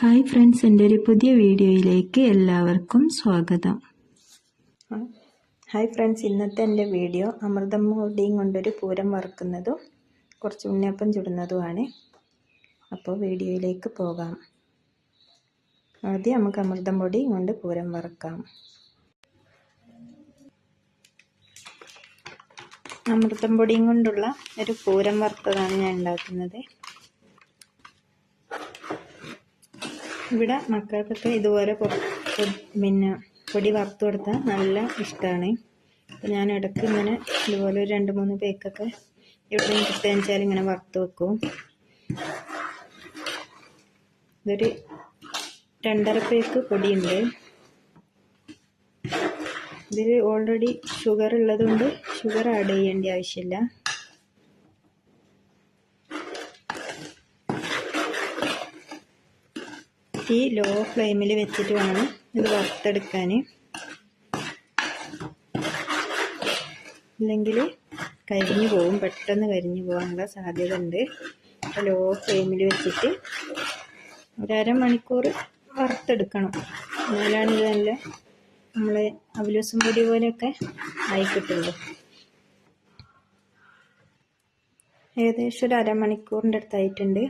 Hi friends എന്റെ ഒരു പുതിയ വീഡിയോയിലേക്ക് എല്ലാവർക്കും സ്വാഗതം. ഹായ് ഫ്രണ്ട്സ് ഇന്നത്തെ എന്റെ വീഡിയോ അമൃതം മോഡിയും കൊണ്ടൊരു പൂരം വറുക്കുന്നതും കുറച്ച് ഉണ്ണിയപ്പം ചുടുന്നതുമാണ്. അപ്പോൾ വീഡിയോയിലേക്ക് പോകാം. ആദ്യം നമുക്ക് അമൃതം പൊടി കൊണ്ട് പൂരം വറുക്കാം. അമൃതം പൊടിയും കൊണ്ടുള്ള ഒരു പൂരം വറുത്തതാണ് ഞാൻ ഉണ്ടാക്കുന്നത്. ഇവിടെ മക്കൾക്കൊക്കെ ഇതുപോലെ പിന്നെ പൊടി വറുത്ത് കൊടുത്താൽ നല്ല ഇഷ്ടമാണ് അപ്പോൾ ഞാൻ ഇടയ്ക്ക് ഇങ്ങനെ ഇതുപോലെ ഒരു രണ്ട് മൂന്ന് പേക്കൊക്കെ ഇവിടെ കിട്ടുകയെന്ന് വെച്ചാൽ ഇങ്ങനെ വറുത്ത് വെക്കും. ഇതൊരു രണ്ടര പേക്ക് പൊടിയുണ്ട്. ഇതിൽ ഓൾറെഡി ഷുഗർ ഉള്ളതുകൊണ്ട് ഷുഗർ ആഡ് ചെയ്യേണ്ട ആവശ്യമില്ല. തീ ലോ ഫ്ലെയിമിൽ വെച്ചിട്ട് വേണം ഇത് വറുത്തെടുക്കാൻ ഇല്ലെങ്കിൽ കരിഞ്ഞു പോകും പെട്ടെന്ന് കരിഞ്ഞു പോകാനുള്ള സാധ്യത ഉണ്ട് ലോ ഫ്ലെയിമിൽ വെച്ചിട്ട് ഒരര അരമണിക്കൂർ വറുത്തെടുക്കണം. എന്നാലാണ് ഇത് നല്ല നമ്മൾ അവലൂസും പൊടി പോലെയൊക്കെ ആയി ഏകദേശം ഒരു അരമണിക്കൂറിന്റെ അടുത്തായിട്ടുണ്ട്.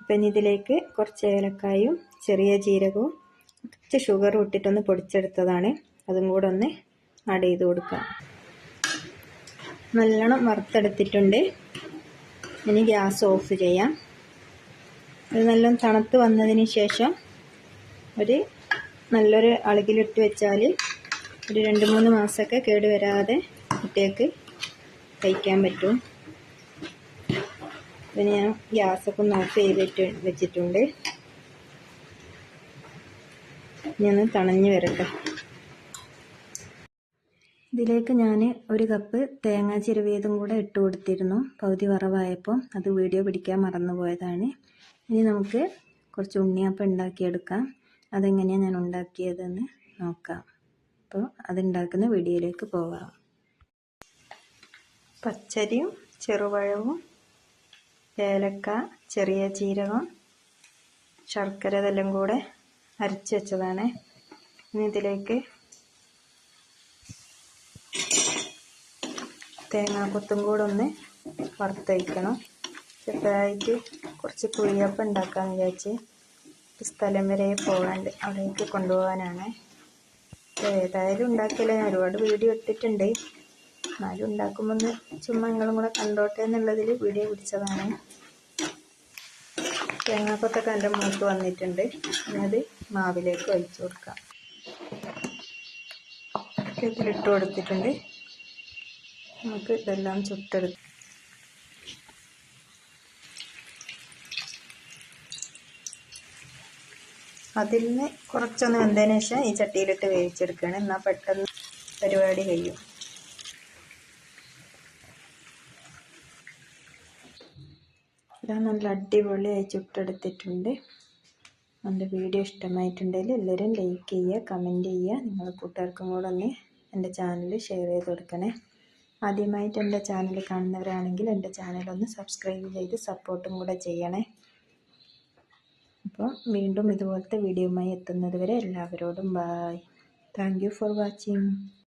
അപ്പം ഇതിലേക്ക് കുറച്ച് ഏലക്കായും ചെറിയ ജീരകവും കുറച്ച് ഷുഗറും ഇട്ടിട്ടൊന്ന് പൊടിച്ചെടുത്തതാണ്. അതും കൂടെ ഒന്ന് ആഡ് ചെയ്ത് കൊടുക്കാം. നല്ലോണം വറുത്തെടുത്തിട്ടുണ്ട്. ഇനി ഗ്യാസ് ഓഫ് ചെയ്യാം. അത് നല്ലോണം തണുത്ത് വന്നതിന് ശേഷം ഒരു നല്ലൊരു അളകിലിട്ട് വെച്ചാൽ ഒരു രണ്ട് മൂന്ന് മാസമൊക്കെ കേട് വരാതെ കുട്ടികൾക്ക് കഴിക്കാൻ പറ്റും. പിന്നെ ഞാൻ ഗ്യാസൊക്കെ ഒന്ന് ഓഫ് ചെയ്തിട്ട് വെച്ചിട്ടുണ്ട്. ഇനി തണഞ്ഞു വരട്ടെ. ഇതിലേക്ക് ഞാൻ ഒരു കപ്പ് തേങ്ങ ചിരവിയതും കൂടെ ഇട്ട് കൊടുത്തിരുന്നു. പകുതി വറവായപ്പോൾ അത് വീഡിയോ പിടിക്കാൻ മറന്നുപോയതാണ്. ഇനി നമുക്ക് കുറച്ച് ഉണ്ണിയപ്പം ഉണ്ടാക്കിയെടുക്കാം. അതെങ്ങനെയാണ് ഞാൻ ഉണ്ടാക്കിയതെന്ന് നോക്കാം. അപ്പോൾ അതുണ്ടാക്കുന്ന വീഡിയോയിലേക്ക് പോകാം പച്ചരിയും ചെറുപഴവും ഏലക്ക ചെറിയ ജീരകം ശർക്കര ഇതെല്ലാം കൂടെ അരച്ച് വെച്ചതാണ്. ഇനി ഇതിലേക്ക് തേങ്ങാക്കൊത്തും കൂടെ ഒന്ന് വറുത്തയക്കണം ചെറുതായിട്ട് കുറച്ച് കുഴിയപ്പം ഉണ്ടാക്കാമെന്ന് വിചാരിച്ച് സ്ഥലം വരെ പോകാണ്ട് അവിടേക്ക് കൊണ്ടുപോകാനാണ് ഏതായാലും ഉണ്ടാക്കിയില്ല ഞാൻ ഒരുപാട് വീഡിയോ ഇട്ടിട്ടുണ്ട്. എന്നാലും ഉണ്ടാക്കുമ്പോൾ ഒന്ന് ചുമ്മാ നിങ്ങളും കൂടെ കണ്ടോട്ടെ എന്നുള്ളതിൽ വീഡിയോ പിടിച്ചതാണ്. തേങ്ങാക്കൊത്തൊക്കെ എന്റെ മൂത്ത് വന്നിട്ടുണ്ട്. അത് മാവിലേക്ക് ഒഴിച്ചു കൊടുക്കാം. ഇതിലിട്ട് കൊടുത്തിട്ടുണ്ട്. നമുക്ക് ഇതെല്ലാം ചുട്ടെടുത്ത് അതിൽ നിന്ന് കുറച്ചൊന്ന് വെന്തതിന് ശേഷം ഈ ചട്ടിയിലിട്ട് വേവിച്ചെടുക്കുകയാണ്. എന്നാൽ പെട്ടെന്ന് പരിപാടി കഴിയും. ഇതാ നല്ല അടിപൊളിയായി ചുട്ടെടുത്തിട്ടുണ്ട്. എന്റെ വീഡിയോ ഇഷ്ടമായിട്ടുണ്ടെങ്കിൽ എല്ലാവരും ലൈക്ക് ചെയ്യുക കമന്റ് ചെയ്യുക. നിങ്ങളുടെ കൂട്ടുകാർക്കും കൂടെ ഒന്ന് എന്റെ ചാനൽ ഷെയർ ചെയ്ത് കൊടുക്കണേ. ആദ്യമായിട്ട് എന്റെ ചാനൽ കാണുന്നവരാണെങ്കിൽ എന്റെ ചാനലൊന്ന് സബ്സ്ക്രൈബ് ചെയ്ത് സപ്പോർട്ടും കൂടെ ചെയ്യണേ. അപ്പോൾ വീണ്ടും ഇതുപോലത്തെ വീഡിയോമായി എത്തുന്നത് വരെ എല്ലാവരോടും ബായ് താങ്ക് ഫോർ വാച്ചിങ്